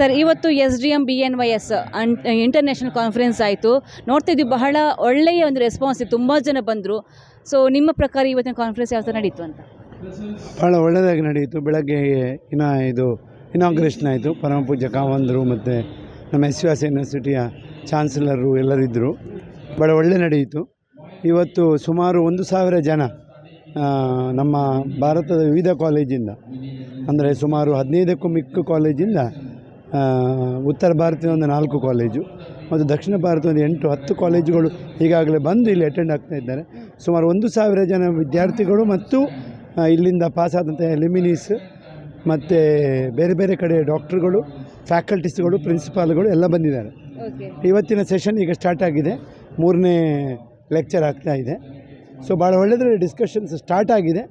Sir, ಇವತ್ತು S D M B N Y S international conference ಆಯಿತು. ನೋಡ್ತಿದ್ದೀವಿ ಬಹಳ ಒಳ್ಳೆಯ ಒಂದು ರೆಸ್ಪಾನ್ಸ್ ಇತ್ತು. ತುಂಬ ಜನ ಬಂದರು. ಸೊ ನಿಮ್ಮ ಪ್ರಕಾರ ಇವತ್ತಿನ ಕಾನ್ಫರೆನ್ಸ್ ಯಾವ ಥರ ನಡೀತು ಅಂತ? ಭಾಳ ಒಳ್ಳೆಯದಾಗಿ ನಡೆಯಿತು ಬೆಳಗ್ಗೆ ಇನ್ನ ಇದು ಇನಾಗ್ರೇಷನ್ ಆಯಿತು. ಪರಮ ಕಾವಂದರು ಮತ್ತು ನಮ್ಮ ಎಸ್ ಯು ಎಸ್ ಯೂನಿವರ್ಸಿಟಿಯ ಚಾನ್ಸಲರು ಎಲ್ಲರಿದ್ದರು ಭಾಳ ಒಳ್ಳೆ ನಡೆಯಿತು ಇವತ್ತು ಸುಮಾರು ಒಂದು ಸಾವಿರ ಜನ ನಮ್ಮ ಭಾರತದ ವಿವಿಧ ಕಾಲೇಜಿಂದ ಅಂದರೆ ಸುಮಾರು ಹದಿನೈದಕ್ಕೂ ಮಿಕ್ಕ ಕಾಲೇಜಿಂದ ಉತ್ತರ ಭಾರತದ ಒಂದು ನಾಲ್ಕು ಕಾಲೇಜು ಮತ್ತು ದಕ್ಷಿಣ ಭಾರತದ ಒಂದು ಎಂಟು ಹತ್ತು ಕಾಲೇಜುಗಳು ಈಗಾಗಲೇ ಬಂದು ಇಲ್ಲಿ ಅಟೆಂಡ್ ಆಗ್ತಾ ಇದ್ದಾರೆ. ಸುಮಾರು ಒಂದು ಸಾವಿರ ಜನ ವಿದ್ಯಾರ್ಥಿಗಳು ಮತ್ತು ಇಲ್ಲಿಂದ ಪಾಸಾದಂಥ ಎಲಿಮಿನೀಸ್ ಮತ್ತು ಬೇರೆ ಬೇರೆ ಕಡೆ ಡಾಕ್ಟ್ರುಗಳು ಫ್ಯಾಕಲ್ಟೀಸ್ಗಳು ಪ್ರಿನ್ಸಿಪಾಲ್ಗಳು ಎಲ್ಲ ಬಂದಿದ್ದಾರೆ. ಇವತ್ತಿನ ಸೆಷನ್ ಈಗ ಸ್ಟಾರ್ಟ್ ಆಗಿದೆ. ಮೂರನೇ ಲೆಕ್ಚರ್ ಆಗ್ತಾ ಇದೆ. ಸೊ ಭಾಳ ಒಳ್ಳೆಯದ್ರ ಡಿಸ್ಕಷನ್ಸ್ ಸ್ಟಾರ್ಟ್ ಆಗಿದೆ.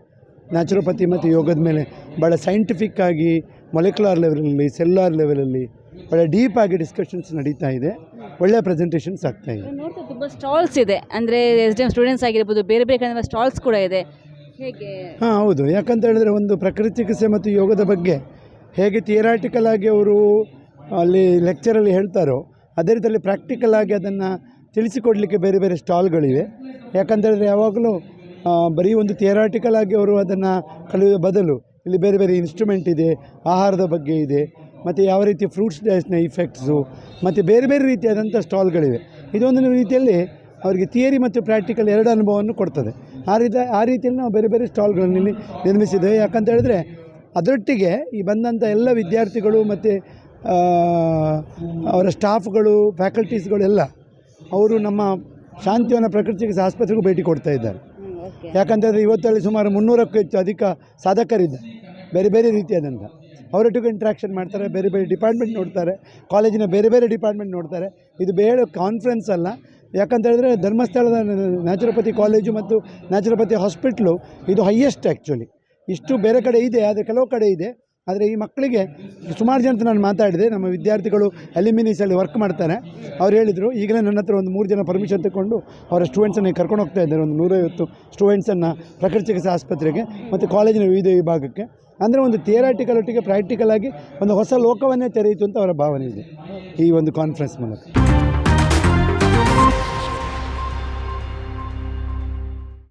ನ್ಯಾಚುರೋಪತಿ ಮತ್ತು ಯೋಗದ ಮೇಲೆ ಭಾಳ ಸೈಂಟಿಫಿಕ್ ಆಗಿ ಮೊಲೆಕ್ಯುಲರ್ ಲೆವೆಲಲ್ಲಿ ಸೆಲ್ಯುಲಾರ್ ಲೆವೆಲಲ್ಲಿ ಒಳ್ಳೆ ಡೀಪ್ ಆಗಿ ಡಿಸ್ಕಷನ್ಸ್ ನಡೀತಾ ಇದೆ. ಒಳ್ಳೆ ಪ್ರೆಸೆಂಟೇಷನ್ಸ್ ಆಗ್ತಾ ಇದೆ. ನೋಡ್ತಾ ತುಂಬ ಸ್ಟಾಲ್ಸ್ ಇದೆ. ಅಂದರೆ ಎಸ್ ಡಿ ಎಂ ಸ್ಟೂಡೆಂಟ್ಸ್ ಆಗಿರ್ಬೋದು ಬೇರೆ ಬೇರೆ ಕಡೆ ಸ್ಟಾಲ್ಸ್ ಕೂಡ ಇದೆ. ಹೇಗೆ? ಹಾಂ ಹೌದು. ಯಾಕಂತ ಹೇಳಿದ್ರೆ ಒಂದು ಪ್ರಕೃತಿ ಚಿಕಿತ್ಸೆ ಮತ್ತು ಯೋಗದ ಬಗ್ಗೆ ಹೇಗೆ ಥಿಯರಾಟಿಕಲ್ ಆಗಿ ಅವರು ಅಲ್ಲಿ ಲೆಕ್ಚರಲ್ಲಿ ಹೇಳ್ತಾರೋ ಅದೇ ರೀತಿಯಲ್ಲಿ ಪ್ರಾಕ್ಟಿಕಲ್ ಆಗಿ ಅದನ್ನು ತಿಳಿಸಿಕೊಡಲಿಕ್ಕೆ ಬೇರೆ ಬೇರೆ ಸ್ಟಾಲ್ಗಳಿವೆ ಯಾಕಂತ ಹೇಳಿದ್ರೆ ಯಾವಾಗಲೂ ಬರೀ ಒಂದು ಥಿಯರಾಟಿಕಲ್ ಆಗಿ ಅವರು ಅದನ್ನು ಕಲಿಯುವ ಬದಲು ಇಲ್ಲಿ ಬೇರೆ ಬೇರೆ ಇನ್ಸ್ಟ್ರೂಮೆಂಟ್ ಇದೆ, ಆಹಾರದ ಬಗ್ಗೆ ಇದೆ, ಮತ್ತು ಯಾವ ರೀತಿ ಫ್ರೂಟ್ಸ್ ಡ್ಯಾಶ್ನ ಇಫೆಕ್ಟ್ಸು ಮತ್ತು ಬೇರೆ ಬೇರೆ ರೀತಿಯಾದಂಥ ಸ್ಟಾಲ್ಗಳಿವೆ ಇದೊಂದು ರೀತಿಯಲ್ಲಿ ಅವರಿಗೆ ಥಿಯರಿ ಮತ್ತು ಪ್ರಾಕ್ಟಿಕಲ್ ಎರಡು ಅನುಭವವನ್ನು ಕೊಡ್ತದೆ. ಆ ರೀತಿ, ಆ ರೀತಿಯಲ್ಲಿ ನಾವು ಬೇರೆ ಬೇರೆ ಸ್ಟಾಲ್ಗಳನ್ನು ಇಲ್ಲಿ ನಿರ್ಮಿಸಿದ್ದೇವೆ. ಯಾಕಂತ ಹೇಳಿದ್ರೆ ಅದರೊಟ್ಟಿಗೆ ಈ ಬಂದಂಥ ಎಲ್ಲ ವಿದ್ಯಾರ್ಥಿಗಳು ಮತ್ತು ಅವರ ಸ್ಟಾಫ್ಗಳು ಫ್ಯಾಕಲ್ಟೀಸ್ಗಳೆಲ್ಲ ಅವರು ನಮ್ಮ ಶಾಂತಿವನ ಪ್ರಕೃತಿ ಚಿಕಿತ್ಸೆ ಆಸ್ಪತ್ರೆಗೂ ಭೇಟಿ ಕೊಡ್ತಾ ಇದ್ದಾರೆ. ಯಾಕಂತಂದರೆ ಇವತ್ತಲ್ಲಿ ಸುಮಾರು ಮುನ್ನೂರಕ್ಕೂ ಹೆಚ್ಚು ಅಧಿಕ ಸಾಧಕರಿದ್ದಾರೆ. ಬೇರೆ ಬೇರೆ ರೀತಿಯಾದಂಥ ಅವರೊಟ್ಟಿಗೂ ಇಂಟ್ರಾಕ್ಷನ್ ಮಾಡ್ತಾರೆ, ಬೇರೆ ಬೇರೆ ಡಿಪಾರ್ಟ್ಮೆಂಟ್ ನೋಡ್ತಾರೆ ಕಾಲೇಜಿನ ಬೇರೆ ಬೇರೆ ಡಿಪಾರ್ಟ್ಮೆಂಟ್ ನೋಡ್ತಾರೆ. ಇದು ಬೇಳೆ ಕಾನ್ಫರೆನ್ಸ್ ಅಲ್ಲ. ಯಾಕಂತ ಹೇಳಿದ್ರೆ ಧರ್ಮಸ್ಥಳದ ನ್ಯಾಚುರೋಪತಿ ಕಾಲೇಜು ಮತ್ತು ನ್ಯಾಚುರೋಪತಿ ಹಾಸ್ಪಿಟ್ಲು ಇದು ಹೈಯೆಸ್ಟ್ ಆ್ಯಕ್ಚುಲಿ ಇಷ್ಟು ಬೇರೆ ಕಡೆ ಇದೆ, ಆದರೆ ಕೆಲವು ಕಡೆ ಇದೆ. ಆದರೆ ಈ ಮಕ್ಕಳಿಗೆ ಸುಮಾರು ಜನ ನಾನು ಮಾತಾಡಿದೆ, ನಮ್ಮ ವಿದ್ಯಾರ್ಥಿಗಳು ಅಲ್ಯೂಮಿನಿಸಲ್ಲಿ ವರ್ಕ್ ಮಾಡ್ತಾರೆ. ಅವ್ರು ಹೇಳಿದರು, ಈಗಲೇ ನನ್ನ ಹತ್ರ ಒಂದು ಮೂರು ಜನ ಪರ್ಮಿಷನ್ ತಗೊಂಡು ಅವರ ಸ್ಟೂಡೆಂಟ್ಸನ್ನು ಕರ್ಕೊಂಡು ಹೋಗ್ತಾ ಇದ್ದಾರೆ, ಒಂದು ನೂರೈವತ್ತು ಸ್ಟೂಡೆಂಟ್ಸನ್ನು ಪ್ರಕೃತಿ ಚಿಕಿತ್ಸಾ ಆಸ್ಪತ್ರೆಗೆ ಮತ್ತು ಕಾಲೇಜಿನ ವಿವಿಧ ವಿಭಾಗಕ್ಕೆ. ಅಂದರೆ ಒಂದು ಥಿಯರಾಟಿಕಲ್ ಒಟ್ಟಿಗೆ ಪ್ರಾಕ್ಟಿಕಲ್ ಆಗಿ ಒಂದು ಹೊಸ ಲೋಕವನ್ನೇ ತೆರೆಯಿತು ಅಂತ ಅವರ ಭಾವನೆ ಇದೆ ಈ ಒಂದು ಕಾನ್ಫರೆನ್ಸ್ ಮೂಲಕ.